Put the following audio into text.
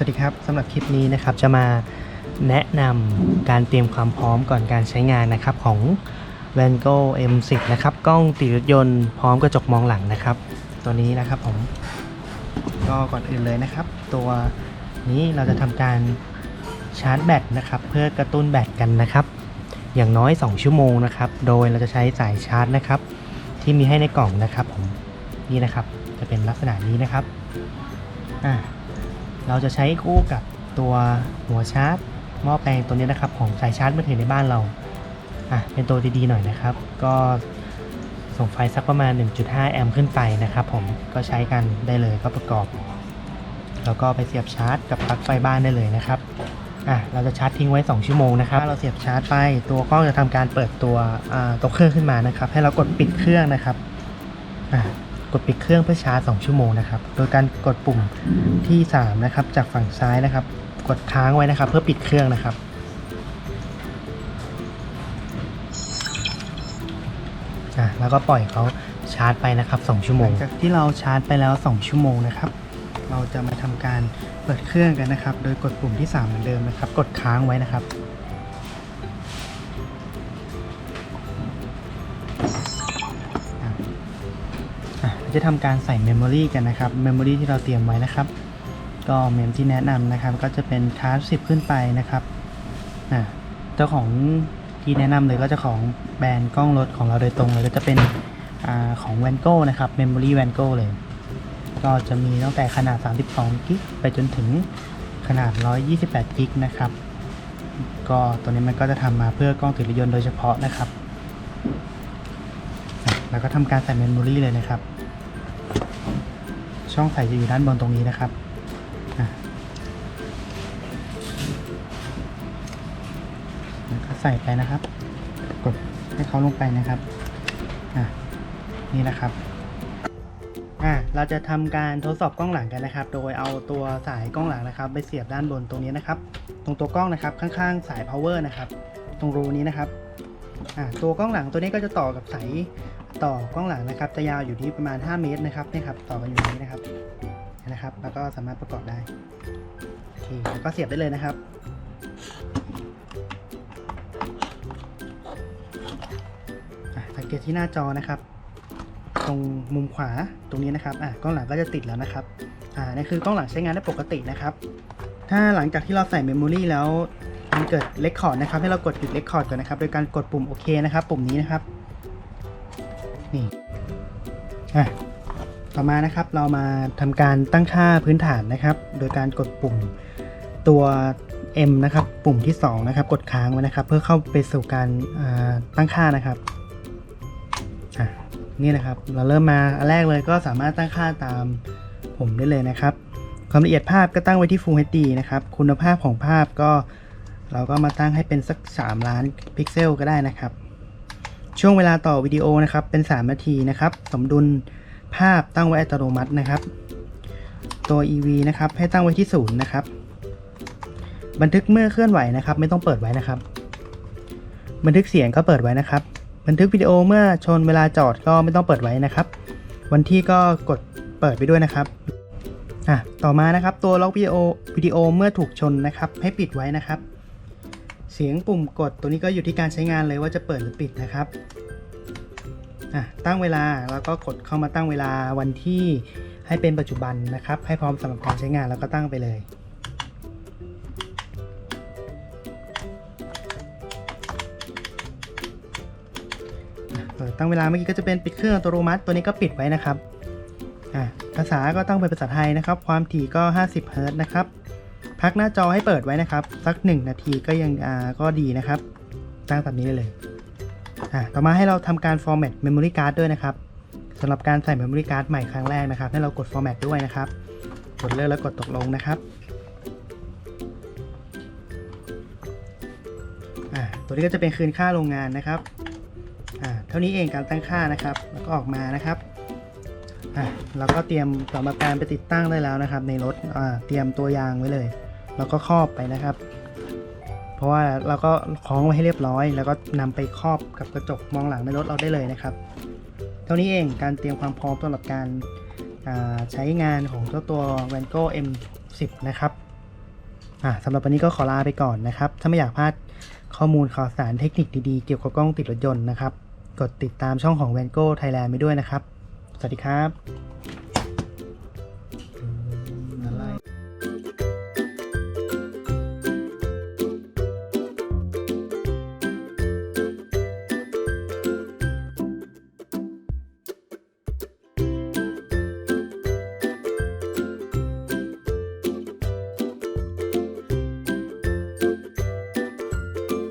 สวัสดีครับสำหรับคลิปนี้นะครับจะมาแนะนำการเตรียมความพร้อมก่อนการใช้งานนะครับของ v a n g o M10 นะครับกล้องติดรถยนต์พร้อมกระจกมองหลังนะครับ ตัวนี้นะครับผมก็ก่อนอื่นเลยนะครับ ตัวนี้เราจะทำการชาร์จแบตนะครับ เพื่อกระตุ้นแบตกันนะครับ อย่างน้อย 2 ชั่วโมงนะครับ โดยเราจะใช้สายชาร์จนะครับ ที่มีให้ในกล่องนะครับผมนี่นะครับจะเป็นลักษณะนี้นะครับอ่า เราจะใช้คู่กับตัวหัวชาร์จหม้อแปลงตัวนี้นะครับ ของสายชาร์จมือถือในบ้านเราอะเป็นตัวดีๆหน่อยนะครับ ก็ส่งไฟสักประมาณ 1.5 แอมป์ขึ้นไปนะครับผมก็ใช้กันได้เลยก็ประกอบ แล้วก็ไปเสียบชาร์จกับปลั๊กไฟบ้านได้เลยนะครับอะเราจะชาร์จทิ้งไว้ 2 ชั่วโมงนะครับถ้าเราเสียบชาร์จไปตัวกล้องจะทำการเปิดตัวตัวเครื่องขึ้นมานะครับ ให้เรากดปิดเครื่องนะครับอะ กดปิดเครื่องเพื่อชาร์จ 2 ชั่วโมงนะครับ โดยการกดปุ่มที่3นะครับจากฝั่งซ้ายนะครับ กดค้างไว้นะครับ เพื่อปิดเครื่องนะครับ แล้วก็ปล่อยเขาชาร์จไปนะครับ 2 ชั่วโมง จากที่เราชาร์จไปแล้ว 2 ชั่วโมงนะครับ เราจะมาทำการเปิดเครื่องกันนะครับ โดยกดปุ่มที่3เหมือนเดิมนะครับ กดค้างไว้นะครับ จะทำการใส่เมมโมรีกันนะครับเมมโมรีที่เราเตรียมไว้นะครับ ก็เมมที่แนะนำนะครับ ก็จะเป็นคาร์ดสิบขึ้นไปนะครับอะเจ้าของที่แนะนำเลยก็จะของแบรนด์กล้องรถของเราโดยตรงเลยก็จะเป็นอของ v a n g o นะครับ Memory v a n g o เลย ก็จะมีตั้งแต่ขนาด 32กิกไปจนถึงขนาด 128กิกนะครับ ก็ตัวนี้มันก็จะทำมาเพื่อกล้องติดรถยนต์โดยเฉพาะนะครับแล้วก็ทำการใส่เมมโมรีเลยนะครับ ช่องใส่จะอยู่ด้านบนตรงนี้นะครับแล้วก็ใส่ไปนะครับ กดให้เขาลงไปนะครับนี่นะครับอะเราจะทำการทดสอบกล้องหลังกันนะครับ โดยเอาตัวสายกล้องหลังนะครับ ไปเสียบด้านบนตรงนี้นะครับ ตรงตัวกล้องนะครับข้างๆ สาย power นะครับ ตรงรูนี้นะครับอะตัวกล้องหลังตัวนี้ก็จะต่อกับสาย ต่อกล้องหลังนะครับ จะยาวอยู่ที่ประมาณ 5 เมตรนะครับนี่ครับต่อกันอยู่อย่างนี้นะครับนะครับ แล้วก็สามารถประกอบได้โอเคแล้วก็เสียบได้เลยนะครับสังเกตที่หน้าจอนะครับตรงมุมขวาตรงนี้นะครับอะกล้องหลังก็จะติดแล้วนะครับอ่านี่คือกล้องหลังใช้งานได้ปกตินะครับ ถ้าหลังจากที่เราใส่เมมโมรีแล้วมันเกิดเลคคอร์ดนะครับ ให้เรากดหยุดเลคคอร์ดก่อนนะครับ โดยการกดปุ่มโอเคนะครับ ปุ่มนี้นะครับ นี่อะต่อมานะครับเรามาทำการตั้งค่าพื้นฐานนะครับ โดยการกดปุ่มตัว M นะครับ ปุ่มที่ 2 นะครับ กดค้างไว้นะครับ เพื่อเข้าไปสู่การตั้งค่านะครับนี่นะครับ เราเริ่มมาอันแรกเลยก็สามารถตั้งค่าตามผมได้เลยนะครับ ความละเอียดภาพก็ตั้งไว้ที่ Full HD นะครับ คุณภาพของภาพก็เราก็มาตั้งให้เป็นสัก 3 ล้านพิกเซลก็ได้นะครับ ช่วงเวลาต่อวิดีโอนะครับเป็น 3 นาทีนะครับ สมดุลภาพตั้งไว้อัตโนมัตินะครับ ตัว EV นะครับให้ตั้งไว้ที่ศูนย์นะครับ บันทึกเมื่อเคลื่อนไหวนะครับ ไม่ต้องเปิดไว้นะครับ บันทึกเสียงก็เปิดไว้นะครับ บันทึกวิดีโอเมื่อชนเวลาจอดก็ไม่ต้องเปิดไว้นะครับ วันที่ก็กดเปิดไปด้วยนะครับอะต่อมานะครับตัวล็อกวิดีโอวิดีโอเมื่อถูกชนนะครับ ให้ปิดไว้นะครับ เสียงปุ่มกดตัวนี้ก็อยู่ที่การใช้งานเลยว่าจะเปิดหรือปิดนะครับตั้งเวลาแล้วก็กดเข้ามาตั้งเวลาวันที่ให้เป็นปัจจุบันนะครับ ให้พร้อมสำหรับการใช้งานแล้วก็ตั้งไปเลย ตั้งเวลาเมื่อกี้ก็จะเป็นปิดเครื่องอัตโนมัติตัวนี้ก็ปิดไว้นะครับภาษาก็ตั้งเป็นภาษาไทยนะครับ ความถี่ก็ 50เฮิรตซ์นะครับ พักหน้าจอให้เปิดไว้นะครับ สัก 1 นาทีก็ยังก็ดีนะครับตั้งแบบนี้ได้เลยอะต่อมาให้เราทำการ format memory card ด้วยนะครับสำหรับการใส่ memory card ใหม่ครั้งแรกนะครับ ให้เรากด format ด้วยนะครับ กดเลือกแล้วกดตกลงนะครับอะตัวนี้ก็จะเป็นคืนค่าโรงงานนะครับอ่าเท่านี้เองการตั้งค่านะครับ แล้วก็ออกมานะครับ อะเราก็เตรียมสำหรับการไปติดตั้งได้แล้วนะครับ ในรถอ่าเตรียมตัวยางไว้เลย แล้วก็ครอบไปนะครับ เพราะว่าเราก็คล้องไว้ให้เรียบร้อย แล้วก็นำไปครอบกับกระจกมองหลังในรถเราได้เลยนะครับ เท่านี้เองการเตรียมความพร้อมสำหรับการใช้งานของเจ้าตัว v a n g o M10 นะครับสำหรับวันนี้ก็ขอลาไปก่อนนะครับ ถ้าไม่อยากพลาดข้อมูลข่าวสารเทคนิคดีๆ เกี่ยวกับกล้องติดรถยนต์นะครับ กดติดตามช่องของ v a n g o Thailand ไปด้วยนะครับ สวัสดีครับ